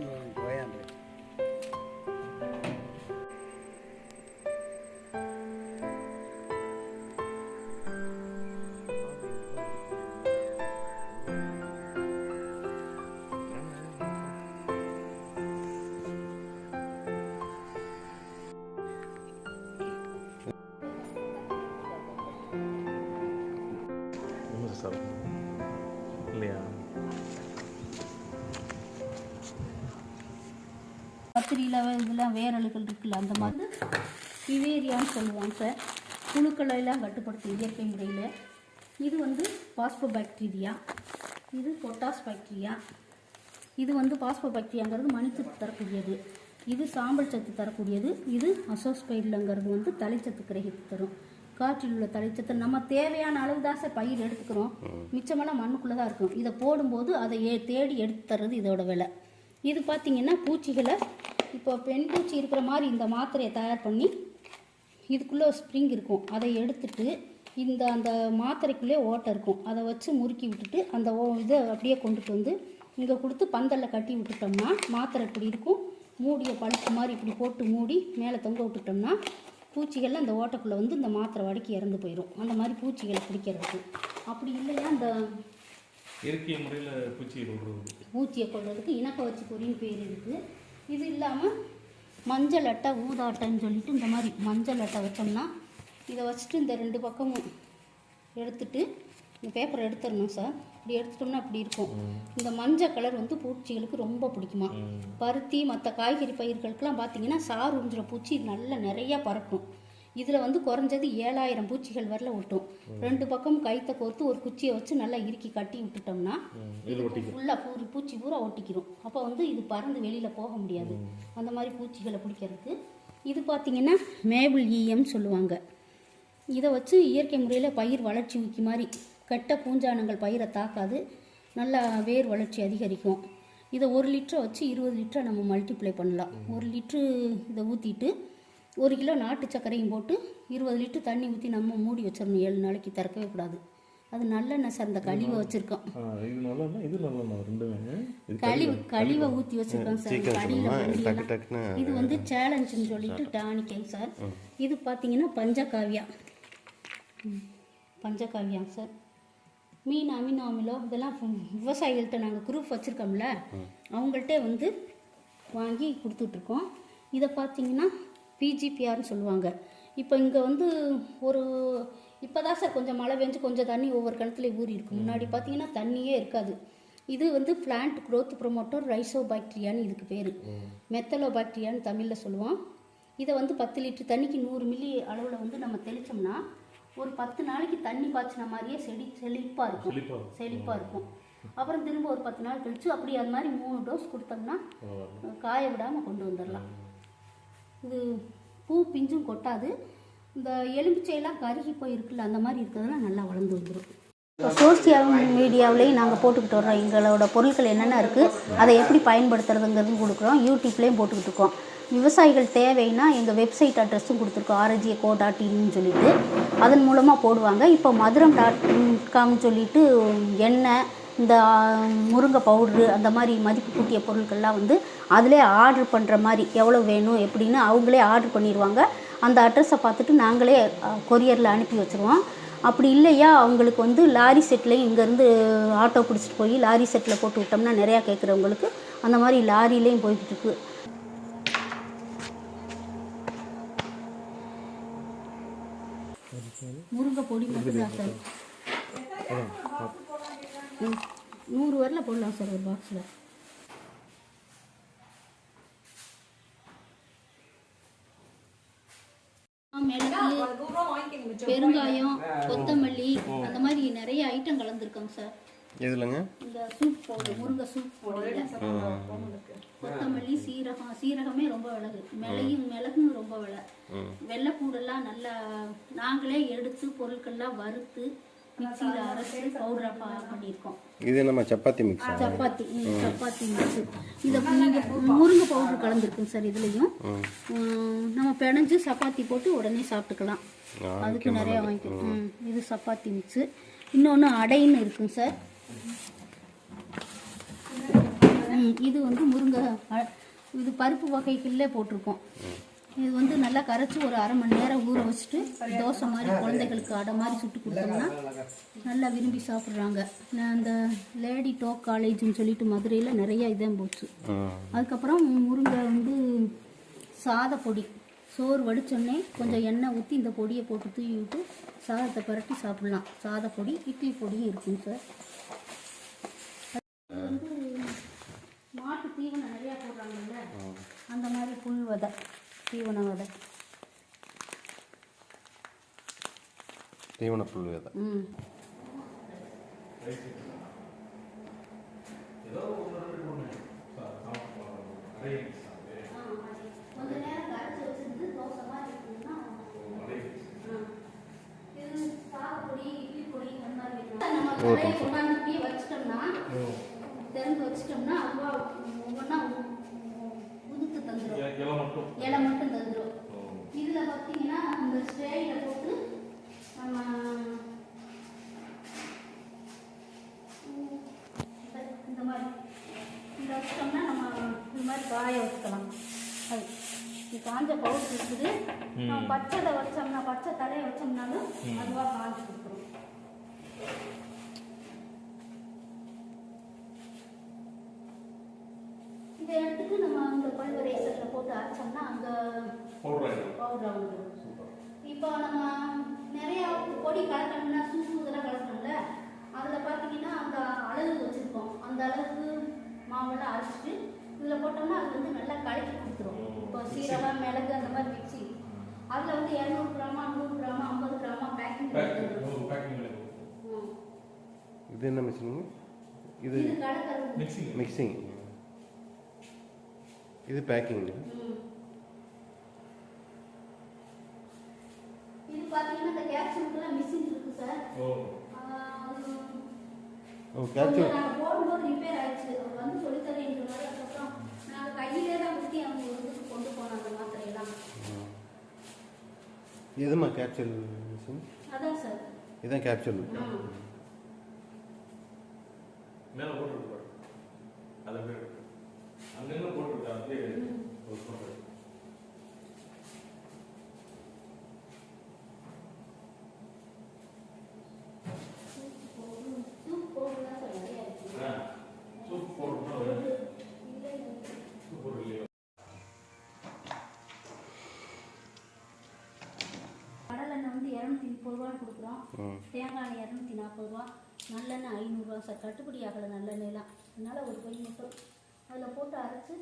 Mm-hmm. கத்திரியில் இதெல்லாம் வேரலுகள் இருக்குல்ல அந்த மாதிரி பிவேரியான்னு சொல்லுவாங்க சார். புழுக்களை எல்லாம் கட்டுப்படுத்தும் இயற்கை முறையில். இது வந்து பாஸ்போ பாக்டீரியா இது பொட்டாஸ் பாக்டீரியா. இது வந்து பாஸ்போ பாக்டீரியாங்கிறது மணிச்சத்து தரக்கூடியது. இது சாம்பல் சத்து தரக்கூடியது. இது அசோஸ்பைர்லங்கிறது வந்து தலைச்சத்து கிரகித்து தரும். காற்றில் உள்ள தலைச்சத்து. நம்ம தேவையான அளவு தான் சார் பயிர் எடுத்துக்கிறோம். மிச்சமெல்லாம் மண்ணுக்குள்ளே தான் இருக்கும். இதை போடும்போது அதை ஏ தேடி எடுத்து தர்றது இதோட விலை. இது பார்த்திங்கன்னா பூச்சிகளை இப்போ பெண் பூச்சி இருக்கிற மாதிரி இந்த மாத்திரையை தயார் பண்ணி இதுக்குள்ளே ஸ்ப்ரிங் இருக்கும். அதை எடுத்துட்டு இந்த அந்த மாத்திரைக்குள்ளே ஓட்டை இருக்கும். அதை வச்சு முறுக்கி விட்டுட்டு அந்த ஓ இதை அப்படியே கொண்டுட்டு வந்து இங்கே கொடுத்து பந்தலில் கட்டி விட்டுட்டோம்னா மாத்திரை இப்படி இருக்கும். மூடிய பழுப்பு மாதிரி இப்படி போட்டு மூடி மேலே தொங்க விட்டுட்டோம்னா பூச்சிகள் அந்த ஓட்டைக்குள்ளே வந்து இந்த மாத்திரை வடக்கி இறந்து போயிடும் அந்த மாதிரி பூச்சிகளை பிடிக்கிறதுக்கு. அப்படி இல்லையா அந்த இயற்கை முறையில் பூச்சி விடுறது பூச்சியை கொள்றதுக்கு இனக்க வச்சு பொறின்னு பேர் இருக்குது இது இல்லாமல் மஞ்சள் அட்டை ஊதா அட்டைன்னு சொல்லிட்டு இந்த மாதிரி மஞ்சள் அட்டை வச்சோம்னா இதை வச்சுட்டு இந்த ரெண்டு பக்கமும் எடுத்துட்டு இந்த பேப்பரை எடுத்துடணும் சார் இப்படி எடுத்துட்டோம்னா இப்படி இருக்கும். இந்த மஞ்சள் கலர் வந்து பூச்சிகளுக்கு ரொம்ப பிடிக்குமா? பருத்தி மற்ற காய்கறி பயிர்களுக்கெல்லாம் பார்த்தீங்கன்னா சாறு உறிஞ்சுற பூச்சி நல்ல நிறையா பறக்கும். இதில் வந்து குறைஞ்சது ஏழாயிரம் பூச்சிகள் வரல ஒட்டும். ரெண்டு பக்கம் கைத்தை கோர்த்து ஒரு குச்சியை வச்சு நல்லா இறுக்கி கட்டி விட்டுட்டோம்னா ஃபுல்லாக பூரி பூச்சி பூரா ஒட்டிக்கிறோம் அப்போ வந்து இது பறந்து வெளியில் போக முடியாது. அந்த மாதிரி பூச்சிகளை பிடிக்கிறதுக்கு. இது பார்த்தீங்கன்னா மேபிள் ஈயம் சொல்லுவாங்க. இதை வச்சு இயற்கை முறையில் பயிர் வளர்ச்சி ஊக்கி மாதிரி கெட்ட பூஞ்சானங்கள் பயிரை தாக்காது. நல்லா வேர் வளர்ச்சி அதிகரிக்கும். இதை ஒரு லிட்டரை வச்சு இருபது லிட்டரை நம்ம மல்டிப்ளை பண்ணலாம். ஒரு லிட்ரு இதை ஊற்றிட்டு ஒரு கிலோ நாட்டு சர்க்கரையும் போட்டு இருபது லிட்டர் தண்ணி ஊற்றி நம்ம மூடி வச்சிடணும். ஏழு நாளைக்கு திறக்கவே கூடாது. அது நல்லெண்ணெய் சார் இந்த கழிவை வச்சுருக்கோம். கழிவு கழிவை ஊற்றி வச்சிருக்கோம் சார். டக்குன்னு இது வந்து சேலஞ்சுன்னு சொல்லிட்டு டானிக்கேங்க சார். இது பார்த்தீங்கன்னா பஞ்சகாவியா. ம், பஞ்சகாவியாங்க சார். மீன் அமினோ அமிலோ இதெல்லாம் விவசாயிகள்கிட்ட நாங்கள் குரூப் வச்சுருக்கோம்ல. அவங்கள்ட்ட வந்து வாங்கி கொடுத்துட்ருக்கோம். இதை பார்த்தீங்கன்னா பிஜிபிஆர்னு சொல்லுவாங்க. இப்போ இங்கே வந்து ஒரு இப்போ தான் சார் கொஞ்சம் மழை பெஞ்சு கொஞ்சம் தண்ணி ஒவ்வொரு கிணத்துலையும் ஊறி இருக்கும் முன்னாடி பார்த்தீங்கன்னா தண்ணியே இருக்காது. இது வந்து பிளான்ட் growth ப்ரொமோட்டர் ரைசோ பாக்டீரியான்னு இதுக்கு பேர். மெத்தலோ பாக்டீரியான்னு தமிழில் சொல்லுவோம் இதை வந்து பத்து லிட்டர் தண்ணிக்கு நூறு மில்லி அளவில் வந்து நம்ம தெளித்தோம்னா ஒரு பத்து நாளைக்கு தண்ணி பாய்ச்சின மாதிரியே செடி செழிப்பாக இருக்கும். செழிப்பா இருக்கும். செழிப்பாக இருக்கும். அப்புறம் திரும்ப ஒரு பத்து நாள் கழிச்சு அப்படி அது மாதிரி மூணு டோஸ் கொடுத்தோம்னா காய விடாமல் கொண்டு வந்துடலாம் இது பூ பிஞ்சும் கொட்டாது. இந்த எலும்பிச்சையெல்லாம் கருகி போயிருக்குல்ல அந்த மாதிரி இருக்கிறதெல்லாம் நல்லா வளர்ந்து வந்துடும் இப்போ சோசியல் மீடியாவிலையும் நாங்கள் போட்டுக்கிட்டு வர்றோம் எங்களோட பொருட்கள் என்னென்ன இருக்குது அதை எப்படி பயன்படுத்துறதுங்கிறதும் கொடுக்குறோம். யூடியூப்லேயும் போட்டுக்கிட்டு இருக்கோம். விவசாயிகள் தேவைன்னா எங்கள் வெப்சைட் அட்ரஸும் கொடுத்துருக்கோம். ஆர்ஜிஏ கோ டாட் இன்னு சொல்லிட்டு. அதன் மூலமாக போடுவாங்க. இப்போ மதுரம் டாட் காம்னு சொல்லிட்டு எண்ணெய் இந்த முருங்கை பவுட்ரு அந்த மாதிரி மதிப்பு கூட்டிய பொருட்கள்லாம் வந்து அதிலே ஆர்டர் பண்ணுற மாதிரி எவ்வளோ வேணும் எப்படின்னு அவங்களே ஆர்டர் பண்ணிடுவாங்க அந்த அட்ரஸை பார்த்துட்டு நாங்களே கொரியரில் அனுப்பி வச்சுருவோம். அப்படி இல்லையா அவங்களுக்கு வந்து லாரி செட்லேயும் இங்கேருந்து ஆட்டோ பிடிச்சிட்டு போய் லாரி செட்டில் போட்டு விட்டோம்னா நிறையா கேட்குறவங்களுக்கு அந்த மாதிரி லாரிலேயும் போய்கிட்டு இருக்கு. முருங்கை பொடி மட்டும்தான் சார். நூறு வரல போடலாம் சார் ஒரு பாக்ஸில் மிளகு பெருங்காயம் கொத்தமல்லி அந்த மாதிரி நிறைய ஐட்டம் கலந்துருக்கோங்க சார். எதுலங்க? இந்த சூப் பவுடர் முருங்கை சூப் பவுடர் கொத்தமல்லி சீரகம் சீரகமே ரொம்ப விலகு. மிளகும் மிளகும் ரொம்ப விலை. வெள்ளைப்பூடெல்லாம் நல்லா நாங்களே எடுத்து பொருட்கள்லாம் வறுத்து மிக்சியில் அரைச்சி பவுடராக பா பண்ணியிருக்கோம். இது நம்ம சப்பாத்தி மிக்ஸா சப்பாத்தி சப்பாத்தி மிக்ஸு இதை முருங்கை பவுடர் கலந்துருக்குங்க சார் இதுலேயும். நம்ம பிணைஞ்சு சப்பாத்தி போட்டு உடனே சாப்பிட்டுக்கலாம். அதுக்கு நிறையா வாங்கிக்கலாம். இது சப்பாத்தி மிக்ஸு இன்னொன்று அடைன்னு இருக்குங்க சார். இது வந்து முருங்கை இது பருப்பு வகைக்குள்ளே போட்டிருக்கோம். இது வந்து நல்லா கரைச்சி ஒரு அரை மணி நேரம் ஊற வச்சுட்டு தோசை மாதிரி குழந்தைகளுக்கு அடை மாதிரி சுட்டு கொடுத்தோம்னா நல்லா விரும்பி சாப்பிட்றாங்க. நான் அந்த லேடி டோக் காலேஜ்னு சொல்லிட்டு மதுரையில் நிறைய இதான் போச்சு. அதுக்கப்புறம் முருங்கை வந்து சாத பொடி. சோறு வடிச்சோடனே கொஞ்சம் எண்ணெய் ஊற்றி இந்த பொடியை போட்டு தூவி விட்டு சாதத்தை பரட்டி சாப்பிடலாம். சாத பொடி இட்லி பொடியும் இருக்குங்க சார். வந்து மாட்டு தீவனம் நிறையா போடுறாங்கல்ல? அந்த மாதிரி புல் விதை தீவன விதை. தீவன புல் விதை ம். கொஞ்ச நேரம் கரைச்சி வச்சிருந்து தோசை மாதிரி இருக்குன்னா இது சாதப்பொடி இட்லி பொடி அந்த மாதிரி வைக்கலாம். நம்ம கரையை கொண்டாந்து இப்படியே வச்சிட்டோம்னா திறந்து வச்சிட்டோம்னா அதுவா ஒவ்வொன்றா உதுத்து தந்துடும் இலை இலை மட்டும் இலை மட்டும் தந்துடும் இதில் பார்த்தீங்கன்னா இந்த ஸ்டேயில் போட்டு நம்ம ம், இந்த மாதிரி இந்த வச்சிட்டோம்னா நம்ம இந்த மாதிரி காய வச்சுக்கலாம் அது இது காஞ்ச பவுடர் இருக்குது. நம்ம பச்சைதை வச்சோம்னா பச்சை தலையை வச்சோம்னாலும் அதுவாக காஞ்சு கொடுத்துரும். இதை எடுத்துட்டு நம்ம அந்த பல்வரைசரில் போட்டு அரைச்சோம்னா அங்கே பவுடர் வந்துடும் இப்போ நம்ம நிறைய பொடி கலக்கணும்னா சூப்பு இதெல்லாம் கலக்கணும்ல அதில் பார்த்தீங்கன்னா அந்த அளவு வச்சுருக்கோம். அந்த அளவுக்கு மாவெல்லாம் அரைச்சிட்டு இதில் போட்டோம்னா அது வந்து நல்லா கலக்கி கொடுத்துரும். இப்போ சீரகம் மிளகு அந்த மாதிரி மிக்ஸி அதில் வந்து இரநூறு கிராமா நூறு கிராமா ஐம்பது கிராமா பேக்கிங் இது என்ன மிஷினுங்க இது மிக்சிங் இது பேக்கிங். இது பார்த்தீங்கன்னா இந்த கேப்சூலுக்குலாம் மிஷின் இருக்கு சார். ஓ. ஓ கேப்சூல் கொஞ்சம் நாங்க போடும்போது ரிப்பேர் ஆயிடுச்சு அவர் வந்து சொல்லி தரேன்றாரு அதுக்கப்புறம் நாங்கள் கையிலே தான் ஊற்றி அவங்க இதுக்கு கொண்டு போனோம் அந்த மாத்திரையெல்லாம் எதுமா கேப்சூல் மிஷின் அதான் சார். இதுதான் கேப்சூல். மேலே போட்டுருப்பாரு அதை பேர் அங்கங்க போட்டுருக்கா அப்படியே ஒரு போட்டு சூப் போடுறதா சார் நிறையா இருக்கு ஆ சூப் போட்டுருக்கா சூப் போட்டு இல்லையோ கடலெண்ணெய் வந்து இரநூத்தி முப்பது ரூபான்னு கொடுக்குறோம் ம் தேங்காய் எண்ணெய் இரநூத்தி நாற்பது ரூபா. நல்லெண்ணெய் ஐநூறுரூவா சார். கட்டுப்படி ஆகலை நல்லெண்ணெய்லாம். அதனால் ஒரு பொய் மட்டும். அதில் போட்டு அரைச்சி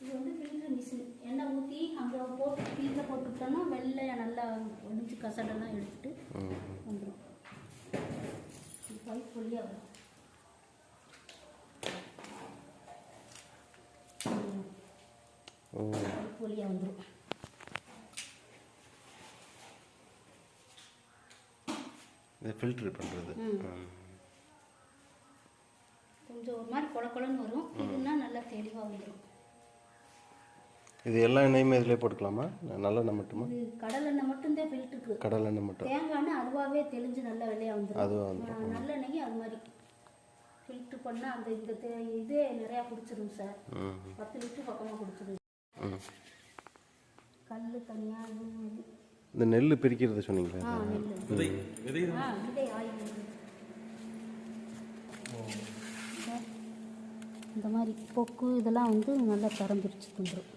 இது வந்து ஃபில்டர் மிஷின் எண்ணெய் ஊற்றி அங்கே போட்டு ஃபில்டர் போட்டுவிட்டோம்னா வெள்ளை நல்லா ஒழிஞ்சு கசடெல்லாம் எடுத்துட்டு வந்துடும் இது பைப் வழியாக வரும். பைப் வழியாக வந்துடும் இது ஃபில்ட்ரு பண்ணுறது. கொஞ்சம் ஒரு மாதிரி கொல கொலன்னு வரும். இதுனா நல்லா தெளிவாக வந்துடும் இது எல்லா எண்ணெயுமே இதிலே போட்டுக்கலாமா? நல்லெண்ணெய் மட்டுமா? கடலெண்ணெய் மட்டும்தான் ஃபில்டருக்கு கடல் எண்ணெய் மட்டும். தேங்காய் எண்ணெய் அதுவாகவே தெளிஞ்சு நல்லா வெள்ளையாக வந்துடும் அதுவா வந்துரும். நல்லெண்ணெயும் அது மாதிரி. ஃபில்ட்ரு பண்ணால் அந்த இந்த தே- இதே நிறையா குடிச்சிடும் சார் பத்து லிட்டர் பக்கமாக குடிச்சிடும் கல் தனியாக இந்த நெல் பிரிக்கிறத சொன்னீங்களா. இந்த- மாதிரி பொக்கு இதெல்லாம் வந்து நல்லா தரம் பிரித்து தந்துடும்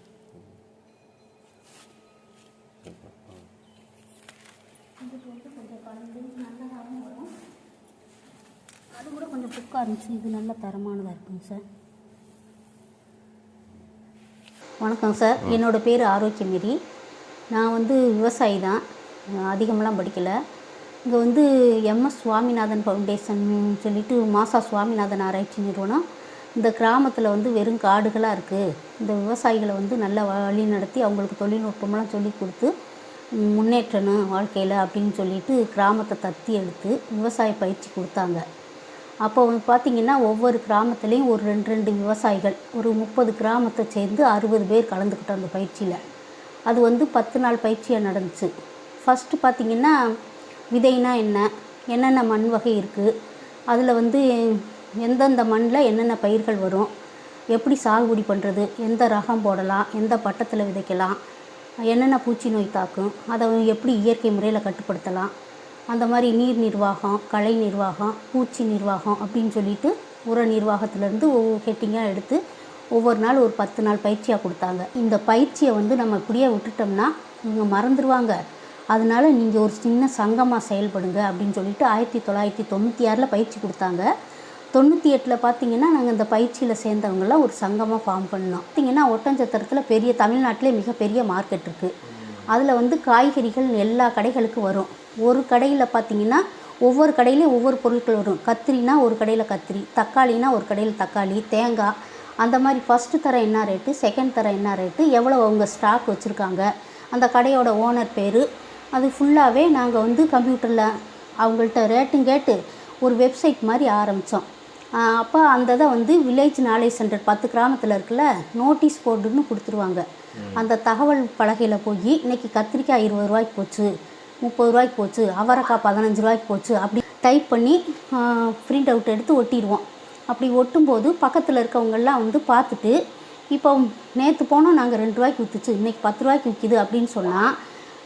அது கூட கொஞ்சம் புக்காக இருந்துச்சு. இது நல்ல தரமானதாக இருக்குங்க சார். வணக்கம் சார். என்னோட பேர் ஆரோக்கியமேரி நான் வந்து விவசாயி தான். அதிகமெல்லாம் படிக்கலை. இங்கே வந்து எம்எஸ் சுவாமிநாதன் ஃபவுண்டேஷன் சொல்லிட்டு மாசா சுவாமிநாதன் ஆராய்ச்சி நிறுவனம் இந்த கிராமத்தில் வந்து வெறும் காடுகளாக இருக்குது இந்த விவசாயிகளை வந்து நல்லா வழி நடத்தி அவங்களுக்கு தொழில்நுட்பமெல்லாம் சொல்லி கொடுத்து முன்னேற்றணும் வாழ்க்கையில் அப்படின்னு சொல்லிட்டு கிராமத்தை தத்தி எடுத்து விவசாய பயிற்சி கொடுத்தாங்க. அப்போ வந்து பார்த்திங்கன்னா ஒவ்வொரு கிராமத்துலேயும் ஒரு ரெண்டு ரெண்டு விவசாயிகள் ஒரு முப்பது கிராமத்தை சேர்ந்து அறுபது பேர் கலந்துக்கிட்டோம் அந்த பயிற்சியில். அது வந்து பத்து நாள் பயிற்சியாக நடந்துச்சு. ஃபஸ்ட்டு பார்த்திங்கன்னா விதைனா என்ன? என்னென்ன மண் வகை இருக்குது அதில் வந்து எந்தெந்த மண்ணில் என்னென்ன பயிர்கள் வரும்? எப்படி சாகுபடி பண்ணுறது எந்த ரகம் போடலாம்? எந்த பட்டத்தில் விதைக்கலாம்? என்னென்ன பூச்சி நோய் தாக்கும்? அதை எப்படி இயற்கை முறையில் கட்டுப்படுத்தலாம்? அந்த மாதிரி நீர் நிர்வாகம் கலை நிர்வாகம் பூச்சி நிர்வாகம் அப்படின்னு சொல்லிட்டு உர நிர்வாகத்திலேருந்து ஒவ்வொரு ஹெட்டிங்காக எடுத்து ஒவ்வொரு நாள் ஒரு பத்து நாள் பயிற்சியாக கொடுத்தாங்க. இந்த பயிற்சியை வந்து நம்ம இப்படியே விட்டுட்டோம்னா இவங்க மறந்துடுவாங்க அதனால் நீங்கள் ஒரு சின்ன சங்கமாக செயல்படுங்க அப்படின்னு சொல்லிட்டு ஆயிரத்தி தொள்ளாயிரத்தி தொண்ணூற்றி ஆறில் பயிற்சி கொடுத்தாங்க. தொண்ணூற்றி எட்டில் பார்த்தீங்கன்னா நாங்கள் இந்த பயிற்சியில் சேர்ந்தவங்களாம் ஒரு சங்கமாக ஃபார்ம் பண்ணோம். பார்த்தீங்கன்னா ஒட்டஞ்சத்திரத்தில் பெரிய தமிழ்நாட்டிலே மிகப்பெரிய மார்க்கெட் இருக்குது அதில் வந்து காய்கறிகள் எல்லா கடைகளுக்கும் வரும். ஒரு கடையில் பார்த்தீங்கன்னா ஒவ்வொரு கடையிலையும் ஒவ்வொரு பொருட்கள் வரும். கத்திரினா ஒரு கடையில் கத்திரி தக்காளினா ஒரு கடையில் தக்காளி தேங்காய் அந்த மாதிரி ஃபஸ்ட்டு தர என்ன ரேட்டு செகண்ட் தர என்ன ரேட்டு எவ்வளோ அவங்க ஸ்டாக் வச்சுருக்காங்க? அந்த கடையோட ஓனர் பேர். அது ஃபுல்லாகவே நாங்கள் வந்து கம்ப்யூட்டரில் அவங்கள்ட்ட ரேட்டும் கேட்டு ஒரு வெப்சைட் மாதிரி ஆரம்பித்தோம் அப்போ அந்த இதை வந்து வில்லேஜ் நாலேஜ் சென்டர் பத்து கிராமத்தில் இருக்குல்ல நோட்டீஸ் போர்டுன்னு கொடுத்துருவாங்க. அந்த தகவல் பலகையில் போய் இன்னைக்கு கத்திரிக்காய் இருபது ரூபாய்க்கு போச்சு முப்பது ரூபாய்க்கு போச்சு அவரைக்காய் பதினஞ்சு ரூபாய்க்கு போச்சு அப்படி டைப் பண்ணி பிரிண்ட் அவுட் எடுத்து ஒட்டிடுவோம். அப்படி ஒட்டும்போது பக்கத்தில் இருக்கவங்கெல்லாம் வந்து பார்த்துட்டு இப்போ நேற்று போனோம் நாங்கள் ரெண்டு ரூபாய்க்கு விற்றுச்சு இன்றைக்கி பத்து ரூபாய்க்கு விற்கிது அப்படின்னு சொன்னால்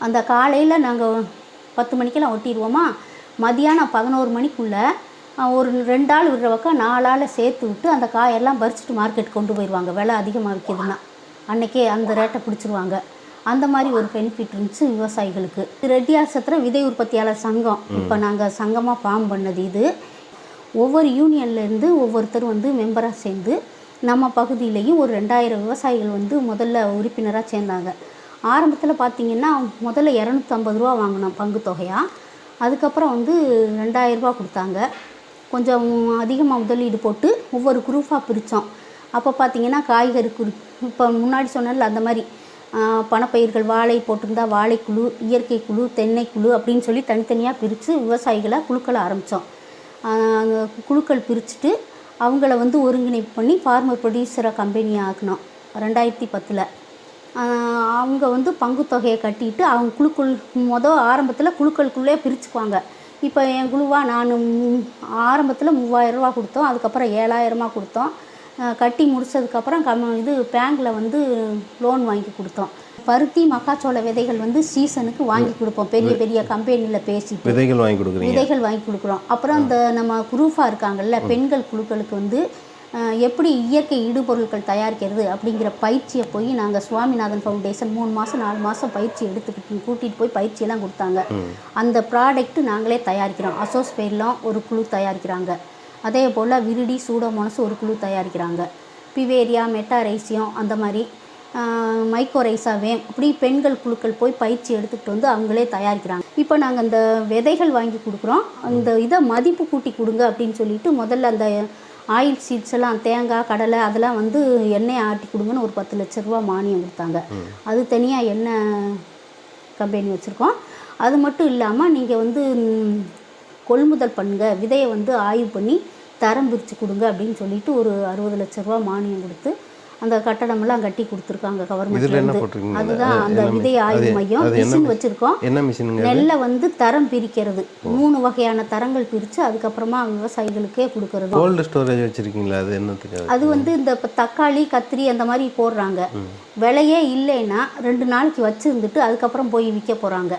அந்த காலையில் நாங்கள் பத்து மணிக்கெல்லாம் ஒட்டிடுவோமா? மதியானம் பதினோரு மணிக்குள்ளே ஒரு ரெண்டு ஆள் விடுற பக்கம் நாலு ஆளை சேர்த்து விட்டு அந்த காயெல்லாம் பறிச்சுட்டு மார்க்கெட் கொண்டு போயிடுவாங்க விலை அதிகமாக விற்கிதுன்னா. அன்னைக்கே அந்த ரேட்டை பிடிச்சிருவாங்க. அந்த மாதிரி ஒரு பெனிஃபிட் இருந்துச்சு விவசாயிகளுக்கு. ரெட்டியாசத்தில் விதை உற்பத்தியாளர் சங்கம். இப்போ நாங்கள் சங்கமாக ஃபார்ம் பண்ணது இது. ஒவ்வொரு யூனியன்லேருந்து ஒவ்வொருத்தர் வந்து மெம்பராக சேர்ந்து நம்ம பகுதியிலையும் ஒரு ரெண்டாயிரம் விவசாயிகள் வந்து முதல்ல உறுப்பினராக சேர்ந்தாங்க. ஆரம்பத்தில் பார்த்தீங்கன்னா முதல்ல இரநூத்தம்பது ரூபா வாங்கினோம் பங்கு தொகையாக அதுக்கப்புறம் வந்து ரெண்டாயிரரூபா கொடுத்தாங்க. கொஞ்சம் அதிகமாக முதலீடு போட்டு ஒவ்வொரு குரூப்பாக பிரித்தோம் அப்போ பார்த்தீங்கன்னா காய்கறி குரு இப்போ முன்னாடி சொன்னேன்ல அந்த மாதிரி பணப்பயிர்கள் வாழை போட்டிருந்தா வாழைக்குழு இயற்கை குழு தென்னை குழு அப்படின்னு சொல்லி தனித்தனியாக பிரித்து விவசாயிகளை குழுக்களை ஆரம்பித்தோம் அந்த குழுக்கள் பிரிச்சுட்டு அவங்கள வந்து ஒருங்கிணைப்பு பண்ணி ஃபார்மர் ப்ரொடியூசரை கம்பெனி ஆக்கினோம் ரெண்டாயிரத்தி பத்தில். அவங்க வந்து பங்கு தொகையை கட்டிட்டு அவங்க குழுக்கள் மொதல் ஆரம்பத்தில் குழுக்களுக்குள்ளே பிரிச்சுக்குவாங்க. இப்போ என் குழுவாக நான் ஆரம்பத்தில் மூவாயிரரூவா கொடுத்தோம் அதுக்கப்புறம் ஏழாயிரமா கொடுத்தோம். கட்டி முடிச்சதுக்கப்புறம் கம் இது பேங்க்கில் வந்து லோன் வாங்கி கொடுத்தோம். பருத்தி மக்காச்சோள விதைகள் வந்து சீசனுக்கு வாங்கி கொடுப்போம். பெரிய பெரிய கம்பெனியில் பேசிட்டு விதைகள் வாங்கி கொடுக்குறீங்க. விதைகள் வாங்கி கொடுக்குறோம். அப்புறம் இந்த நம்ம குரூப்பாக இருக்காங்கல்ல பெண்கள் குழுக்களுக்கு வந்து எப்படி இயற்கை இடுபொருட்கள் தயாரிக்கிறது அப்படிங்கிற பயிற்சியை போய் நாங்கள் சுவாமிநாதன் ஃபவுண்டேஷன் மூணு மாதம் நாலு மாதம் பயிற்சி எடுத்துக்கிட்டு கூட்டிகிட்டு போய் பயிற்சியெல்லாம் கொடுத்தாங்க. அந்த ப்ராடக்ட் நாங்களே தயாரிக்கிறோம். அசோஸ்பெர்லாம் ஒரு குழு தயாரிக்கிறாங்க. அதே போல் விருடி சூடோமோனஸ் ஒரு குழு தயாரிக்கிறாங்க. பிவேரியா மெட்டாரைசியம் அந்த மாதிரி மைக்கோரைசாவே அப்படி பெண்கள் குழுக்கள் போய் பயிற்சி எடுத்துக்கிட்டு வந்து அவங்களே தயாரிக்கிறாங்க. இப்போ நாங்கள் அந்த விதைகள் வாங்கி கொடுக்குறோம். அந்த இதை மதிப்பு கூட்டி கொடுங்க அப்படின்னு சொல்லிட்டு முதல்ல அந்த ஆயில் சீட்ஸ் எல்லாம் தேங்காய் கடலை அதெல்லாம் வந்து எண்ணெய் ஆட்டி கொடுங்கன்னு ஒரு பத்து லட்ச ரூபா மானியம் கொடுத்தாங்க. அது தனியாக எண்ணெய் கம்பெனி வச்சுருக்கோம். அது மட்டும் இல்லாமல் நீங்கள் வந்து கொள்முதல் பண்ணுங்க. விதையை வந்து ஆய்வு பண்ணி தரம் பிரித்து கொடுங்க அப்படின்னு சொல்லிட்டு ஒரு அறுபது லட்ச ரூபா மானியம் கொடுத்து அந்த கட்டடமெல்லாம் கட்டி கொடுத்துருக்காங்க கவர்மெண்ட்லேருந்து அதுதான் அது அந்த விதை ஆய்வு மையம். மிஷின்? வச்சுருக்கோம். என்ன? நெல்லை வந்து தரம் பிரிக்கிறது. மூணு வகையான தரங்கள் பிரித்து அதுக்கப்புறமா விவசாயிகளுக்கே கொடுக்கறது. கோல்டு ஸ்டோரேஜ் வச்சுருக்கீங்களா? அது என்னத்துக்கு அது? வந்து இந்த தக்காளி கத்திரி அந்த மாதிரி போடுறாங்க. விலையே இல்லைன்னா ரெண்டு நாளைக்கு வச்சுருந்துட்டு அதுக்கப்புறம் போய் விற்க போகிறாங்க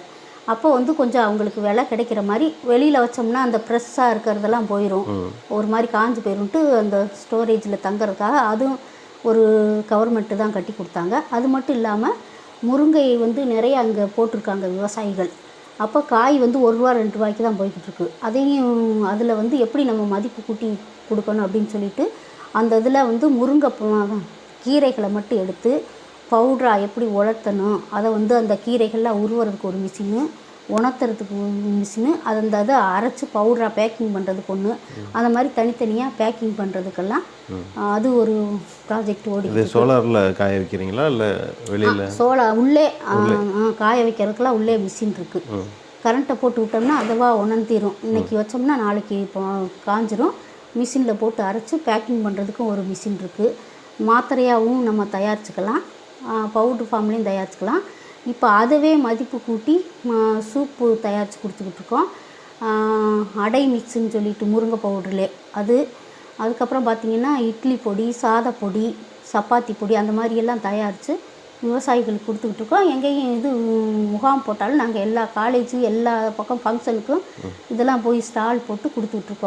அப்போ வந்து கொஞ்சம் அவங்களுக்கு விலை கிடைக்கிற மாதிரி வெளியில் வச்சோம்னா அந்த ஃப்ரெஷ்ஷாக இருக்கிறதெல்லாம் போயிடும் ஒரு மாதிரி காஞ்சு போயிரும்ட்டு அந்த ஸ்டோரேஜில் தங்குறதுக்காக அதுவும் ஒரு கவர்மெண்ட்டு தான் கட்டி கொடுத்தாங்க. அது மட்டும் இல்லாமல் முருங்கை வந்து நிறைய அங்கே போட்டிருக்காங்க விவசாயிகள். அப்போ காய் வந்து ஒரு ரூபா ரெண்டு ரூபாய்க்கு தான் போய்கிட்டு இருக்கு. அதையும் அதில் வந்து எப்படி நம்ம மதிப்பு கூட்டி கொடுக்கணும் அப்படின்னு சொல்லிட்டு அந்த இதில் வந்து முருங்கை கீரைகளை மட்டும் எடுத்து பவுட்ராக எப்படி உலர்த்தணும் அதை வந்து அந்த கீரைகள்லாம் உருவுறதுக்கு ஒரு மிஷினு உணர்த்துறதுக்கு மிஷினு அது அந்த இதை அரைச்சி பவுடராக பேக்கிங் பண்ணுறதுக்கு ஒன்று அந்த மாதிரி தனித்தனியாக பேக்கிங் பண்ணுறதுக்கெல்லாம் அது ஒரு ப்ராஜெக்ட் ஓடி இது சோலாரில் காய வைக்கிறீங்களா இல்லை வெளியில்? சோளா உள்ளே காய வைக்கிறதுக்கெல்லாம் உள்ளே மிஷின் இருக்குது கரண்ட்டை போட்டு விட்டோம்னா அதுவா உணர்த்திடும் இன்னைக்கு வச்சோம்னா நாளைக்கு இப்போ காஞ்சிரும். மிஷினில் போட்டு அரைச்சி பேக்கிங் பண்ணுறதுக்கும் ஒரு மிஷின் இருக்குது மாத்திரையாகவும் நம்ம தயாரிச்சுக்கலாம். பவுட்ரு ஃபார்ம்லேயும் தயாரிச்சுக்கலாம். இப்போ அதுவே மதிப்பு கூட்டி சூப்பு தயாரித்து ஆஹ், அடை மிக்ஸுன்னு சொல்லிட்டு முருங்கை பவுடர்லே. அது அதுக்கப்புறம் பார்த்திங்கன்னா இட்லி பொடி சாத பொடி சப்பாத்தி பொடி அந்த மாதிரி எல்லாம் தயாரித்து விவசாயிகளுக்கு கொடுத்துக்கிட்டு இருக்கோம் எங்கேயும் இது முகாம் போட்டாலும் நாங்கள் எல்லா காலேஜு எல்லா பக்கம் ஃபங்க்ஷனுக்கும் இதெல்லாம் போய் ஸ்டால் போட்டு கொடுத்துட்ருக்கோம்